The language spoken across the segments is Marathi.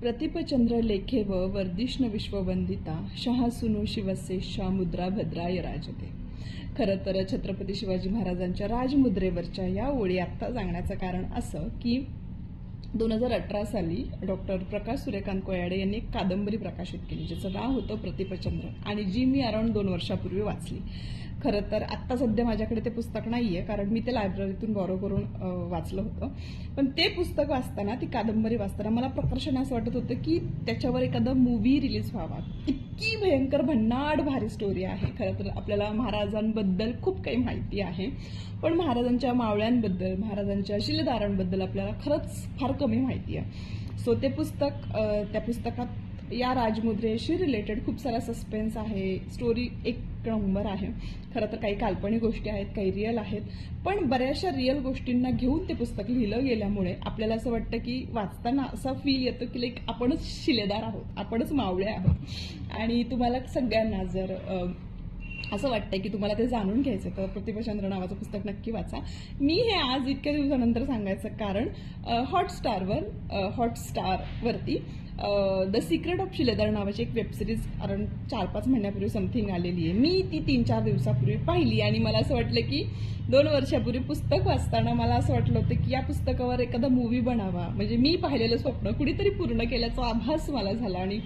प्रतिपचंद्र लेखे व वर्धिष्ण विश्ववंदिता शिवसे शिवसेशा मुद्रा भद्राय राजते. खरं तर छत्रपती शिवाजी महाराजांच्या राजमुद्रेवरच्या या ओळी आत्ता सांगण्याचं कारण असं की दोन हजार अठरा साली डॉक्टर प्रकाश सूर्यकांत कोयाडे यांनी एक कादंबरी प्रकाशित केली ज्याचं नाव होतं प्रतिपचंद्र. आणि जी मी अराउंड दोन वर्षापूर्वी वाचली. खरं तर आत्ता सध्या माझ्याकडे ते पुस्तक नाही आहे कारण मी ते लायब्ररीतून बॉरो करून वाचलं होतं. पण ते पुस्तक वाचताना ती कादंबरी वाचताना मला प्रकर्षण असं वाटत होतं की त्याच्यावर एखादा मूवी रिलीज व्हावा. इतकी भयंकर भन्नाट भारी स्टोरी आहे. खरं तर आपल्याला महाराजांबद्दल खूप काही माहिती आहे. पण महाराजांच्या मावळ्यांबद्दल महाराजांच्या शिलेदारांबद्दल आपल्याला खरंच फार कमी माहिती आहे. सो ते पुस्तक त्या पुस्तकात या राजमुद्रेशी रिलेटेड खूप सारा सस्पेन्स आहे. स्टोरी एक नंबर आहे. खरं तर काही काल्पनिक गोष्टी आहेत काही रिअल आहेत. पण बऱ्याचशा रिअल गोष्टींना घेऊन ते पुस्तक लिहिलं गेल्यामुळे आपल्याला असं वाटतं की वाचताना असा फील येतो की लाईक आपणच शिलेदार आहोत आपणच मावळे आहोत. आणि तुम्हाला सगळ्यांना जर असं वाटतंय की तुम्हाला ते जाणून घ्यायचं तर प्रतिभाचंद्र नावाचं पुस्तक नक्की वाचा. मी हे आज इतक्या दिवसानंतर सांगायचं कारण हॉटस्टारवर हॉटस्टारवरती द सिक्रेट ऑफ शिलेदार नावाची एक वेबसिरीज अराउंड चार पाच महिन्यापूर्वी समथिंग आलेली आहे. मी ती तीन चार दिवसापूर्वी पाहिली आणि मला असं वाटलं की दोन वर्षापूर्वी पुस्तक वाचताना मला असं वाटलं होतं की या पुस्तकावर एखादा मूवी बनावा. म्हणजे मी पाहिलेलं स्वप्न कुणीतरी पूर्ण केल्याचा आभास मला झाला आणि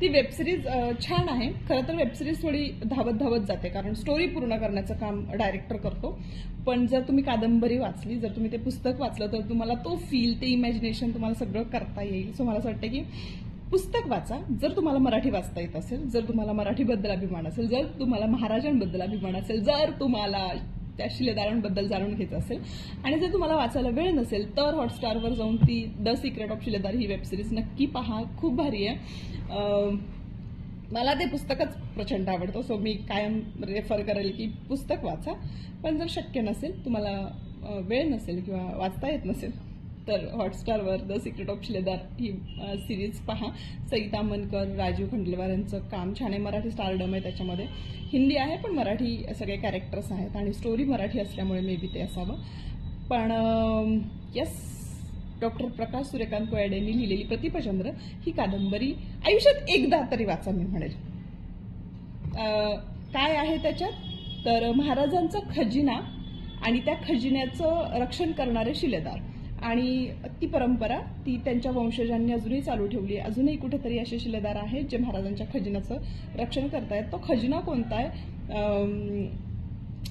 ती वेबसिरीज छान आहे. खरं तर वेबसिरीज थोडी धावत धावत जाते कारण स्टोरी पूर्ण करण्याचं काम डायरेक्टर करतो. पण जर तुम्ही कादंबरी वाचली जर तुम्ही ते पुस्तक वाचलं तर तुम्हाला तो फील ते इमॅजिनेशन तुम्हाला सगळं करता येईल. सो मला असं वाटतं की पुस्तक वाचा. जर तुम्हाला मराठी वाचता येत असेल जर तुम्हाला मराठीबद्दल अभिमान असेल जर तुम्हाला महाराजांबद्दल अभिमान असेल जर तुम्हाला त्या शिलेदारांबद्दल जाणून घ्यायचं असेल आणि जर तुम्हाला वाचायला वेळ नसेल तर हॉटस्टारवर जाऊन ती द सिक्रेट ऑफ शिलेदार ही वेबसिरीज नक्की पहा. खूप भारी आहे. मला ते पुस्तकच प्रचंड आवडतं सो मी कायम रेफर करेल की पुस्तक वाचा. पण जर शक्य नसेल तुम्हाला वेळ नसेल किंवा वाचता येत नसेल तर हॉटस्टारवर द सिक्रेट ऑफ शिलेदार ही सिरीज पहा. सईता मनकर राजीव खंडलवार यांचं काम छान आहे. मराठी स्टारडम आहे त्याच्यामध्ये. हिंदी आहे पण मराठी सगळे कॅरेक्टर्स आहेत आणि स्टोरी मराठी असल्यामुळे मे बी ते असावं. पण यस डॉक्टर प्रकाश सूर्यकांत कोयाडेंनी लिहिलेली प्रतिपचंद्र ही कादंबरी आयुष्यात एकदा तरी वाचा मी म्हणेल. काय आहे त्याच्यात? तर महाराजांचा खजिना आणि त्या खजिन्याचं रक्षण करणारे शिलेदार. आणि ती परंपरा ती त्यांच्या वंशजांनी अजूनही चालू ठेवली आहे. अजूनही कुठेतरी असे शिलेदार आहेत जे महाराजांच्या खजिन्याचं रक्षण करतायत. तो खजिना कोणता आहे?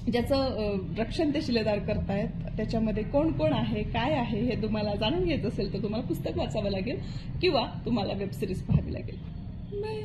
ज्याचं रक्षण ते शिलेदार करतायत त्याच्यामध्ये कोण कोण आहे काय आहे हे तुम्हाला जाणून घ्यायचं असेल तर तुम्हाला पुस्तक वाचावं लागेल किंवा तुम्हाला वेबसिरीज पाहावी लागेल. बाय